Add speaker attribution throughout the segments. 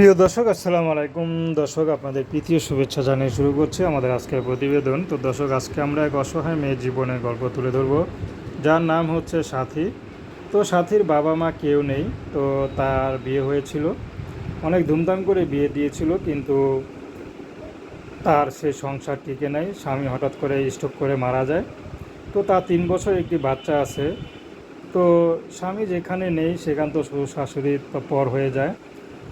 Speaker 1: প্রিয় দর্শক, আসসালামু আলাইকুম। দর্শক, আপনাদের তৃতীয় শুভেচ্ছা জানিয়ে শুরু করছি আমাদের আজকের প্রতিবেদন। তো দর্শক, আজকে আমরা এক অসহায় মেয়ের জীবনের গল্প তুলে ধরব। যার নাম হচ্ছে সাথী। তো সাথীর বাবা মা কেউ নেই, তো তার বিয়ে হয়েছিল। অনেক ধুমধাম করে বিয়ে দিয়েছিল, কিন্তু তার সে সংসার টিকে নাই। স্বামী হঠাৎ করে স্ট্রোক করে মারা যায়। তো তার তিন বছর একটি বাচ্চা আছে। তো স্বামী যেখানে নেই, সেখান তো শ্বশুর শাশুড়ির তো পর হয়ে যায়।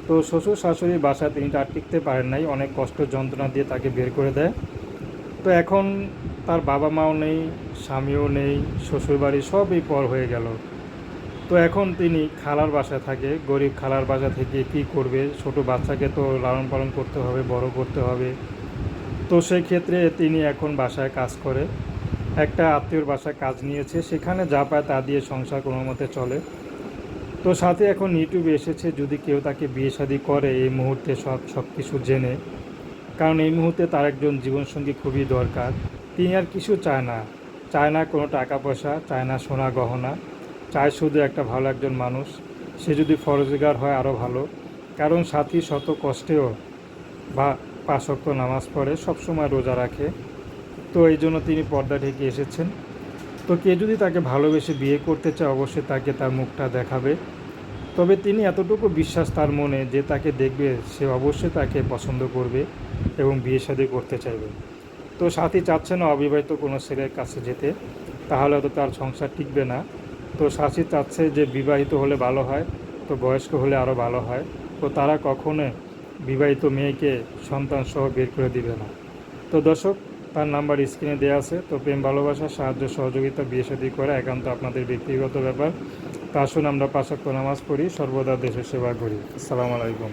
Speaker 1: তো শ্বশুর শাশুড়ির বাসায় তিনি আর টিকতে পারেন নাই, অনেক কষ্ট, যন্ত্রণা দিয়ে তাকে বের করে দেয়। তো এখন তার বাবা মাও নেই, স্বামীও নেই, শ্বশুরবাড়ি সবই পর হয়ে গেল। তো এখন তিনি খালার বাসায় থাকে, গরিব খালার বাসা থেকে কী করবে? ছোট বাচ্চাকে তো লালন পালন করতে হবে, বড় করতে হবে। তো সেই ক্ষেত্রে তিনি এখন বাসায় কাজ করে। একটা আত্মীয়র বাসায় কাজ নিয়েছে, সেখানে যা পায় তা দিয়ে সংসার কোনো মতে চলে। তো সাথে এখন ইউটিউবে এসেছে, যদি কেউ তাকে বিয়ে শাদী করে, এই মুহূর্তে সব সব কিছু জেনে। কারণ এই মুহূর্তে তার একজন জীবনসঙ্গী খুবই দরকার। তিনি আর কিছু চায় না। চায় না কোনো টাকা পয়সা চায় না সোনা গহনা। চায় শুধু একটা ভালো একজন মানুষ। সে যদি ফরজগার হয় আরও ভালো। কারণ সাথী শত কষ্টেও বা পাশক্ত নামাজ পড়ে, সবসময় রোজা রাখে। তো এই জন্য তিনি পর্দা ঢেকে এসেছেন। তো কে যদি তাকে ভালোবেসে বিয়ে করতে চায়, অবশ্যই তাকে তার মুখটা দেখাবে। তবে তিনি এতটুকু বিশ্বাস তার মনে যে তাকে দেখবে, সে অবশ্যই তাকে পছন্দ করবে এবং বিয়ে শাদী করতে চাইবে। তো সাথী চাচ্ছে না অবিবাহিত কোনো ছেলের কাছে যেতে, তাহলে তো তার সংসার টিকবে না। তো সাথী চাচ্ছে যে বিবাহিত হলে ভালো হয়, তো বয়স্ক হলে আরও ভালো হয়। তো তারা কখনো বিবাহিত মেয়েকে সন্তান সহ বের করে দিবে না। তো দর্শক তার নাম্বার স্ক্রিনে দেওয়া আছে, তো প্রেম, ভালোবাসা, সাহায্য, সহযোগিতা, বিয়ে সাদী করা একান্ত আপনাদের ব্যক্তিগত ব্যাপার। তা আসুন আমরা পাশাক্ত নামাজ পড়ি, সর্বদা দেশের সেবা করি। আসসালামু আলাইকুম।